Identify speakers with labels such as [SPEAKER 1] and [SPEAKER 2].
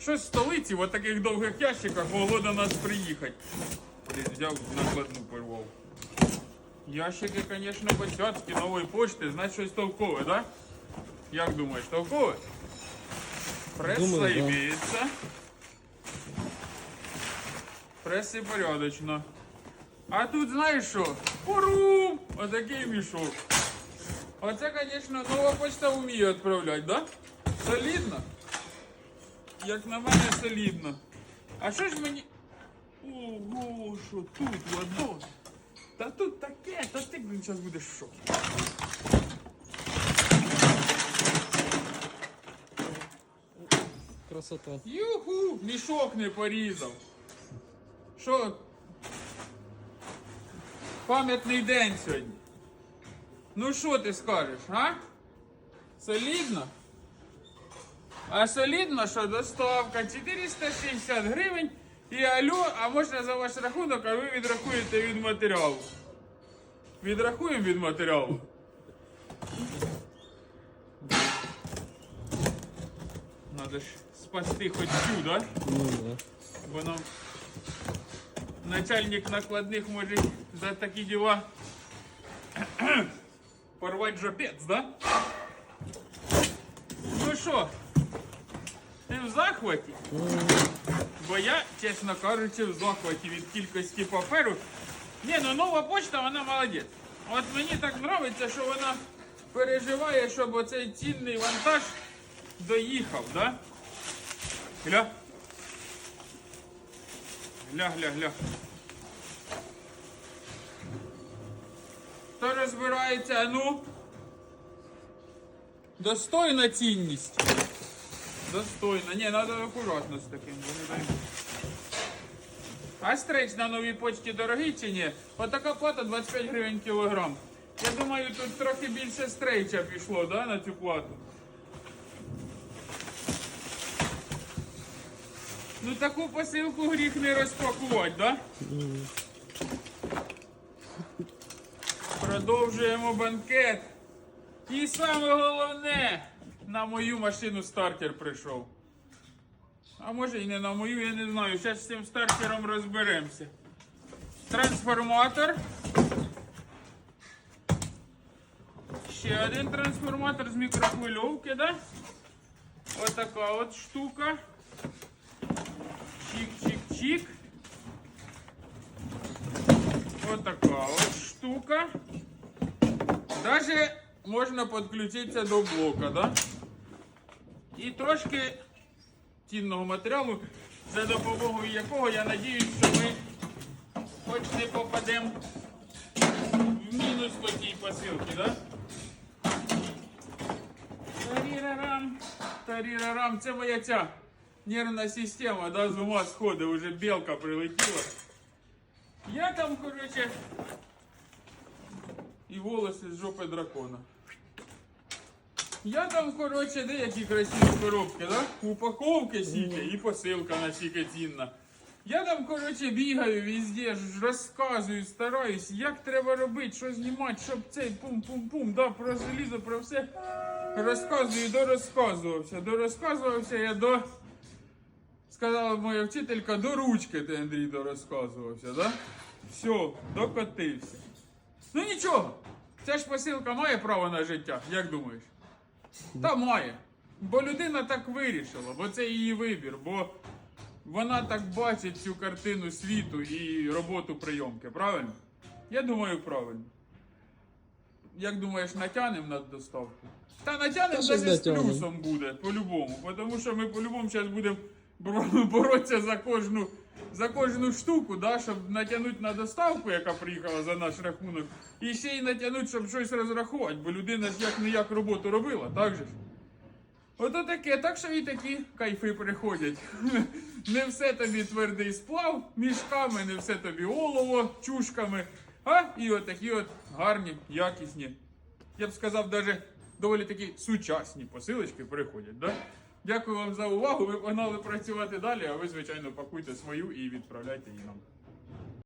[SPEAKER 1] Щось в столиці в таких довгих ящиках могло до нас приїхати. Блін, взяв накладну порвав. Ящики, звісно, босяцькі нової почти, значить щось толкове, да? Як думаєш, толкове? Пресса
[SPEAKER 2] Думаю, да.
[SPEAKER 1] імеється. Преси порядочно. А тут знаєш що? Порум! Отакий мішок. Оце, звісно, нова почта вміє відправляти, да? Солідно? Як на мене, солідно. А що ж мені. Ого, що тут ладон? Та тут таке, та ти, блін, зараз будеш в шокі.
[SPEAKER 2] Красота.
[SPEAKER 1] Юху, мішок не порізав. Що? Пам'ятний день сьогодні. Ну що ти скажеш, а? Солідно? А солідно, що доставка 460 гривень і алло, а можна за ваш рахунок, а ви відрахуєте від матеріалу. Відрахуємо від матеріалу. Надо ж спасти хоч цю, да?
[SPEAKER 2] Ну да.
[SPEAKER 1] Бо нам начальник накладних може за такі діла порвати жопець, да? Ну що, Ти в захваті? Бо я, чесно кажучи, в захваті від кількості паперу. Ні, ну нова почта, вона молодець. От мені так подобається, що вона переживає, щоб оцей цінний вантаж доїхав, да? Гля. Гля, гля, гля. Хто розбирається, ну? Достойна цінність. Достойна. Ні, треба акуратно з таким. А стрейч на новій почті дорогий чи ні? Отака плата 25 гривень кілограм. Я думаю, тут трохи більше стрейча пішло, да, на цю плату. Ну таку посилку гріх не розпакувати, да? Продовжуємо банкет. І саме головне, на мою машину стартер прийшов. А може і не на мою, я не знаю. Зараз з цим стартером розберемося. Трансформатор. Ще один трансформатор з мікрохвильовки, да? Отака от штука. Чик-чик-чик. Вот такая вот штука. Даже можна підключитися до блока, да? І трошки цінного матеріалу, за допомогою якого я надіюсь, що ми хоч не попадемо в мінус по тій посилці, да? Тарірарам, тарірарам, це моя ця нервна система, да, з ума сходить, уже белка прилетіла. Я там, короче, і волоси з жопи дракона. Я там, короче, деякі красиві коробки, да? Упаковки сіки і посилка настільки цінна. Я там, короче, бігаю везде, розказую, стараюсь, як треба робити, що знімати, щоб цей пум-пум-пум, да, про залізо, про все. Розказую, дорозказувався. Дорозказувався я до. Сказала моя вчителька, до ручки ти, Андрій, дорозказувався, да? Все, докотився. Ну нічого, ця ж посилка має право на життя, як думаєш? Та має. Бо людина так вирішила, бо це її вибір, бо вона так бачить цю картину світу і роботу прийомки, правильно? Я думаю, правильно. Як думаєш, натягнемо на доставку? Та натягнемо навіть з плюсом буде, по-любому. Тому що ми по-любому зараз будемо боротися за кожну, за кожну штуку, да, щоб натягнути на доставку, яка приїхала за наш рахунок, і ще й натягнути, щоб щось розрахувати, бо людина ж як не як роботу робила, так же ж? Ото таке, так що і такі кайфи приходять. Не все тобі твердий сплав мішками, не все тобі олово чушками, а і отакі от гарні, якісні. Я б сказав, навіть доволі такі сучасні посилочки приходять. Да? Дякую вам за увагу. Ми погнали працювати далі, а ви, звичайно, пакуйте свою і відправляйте її нам.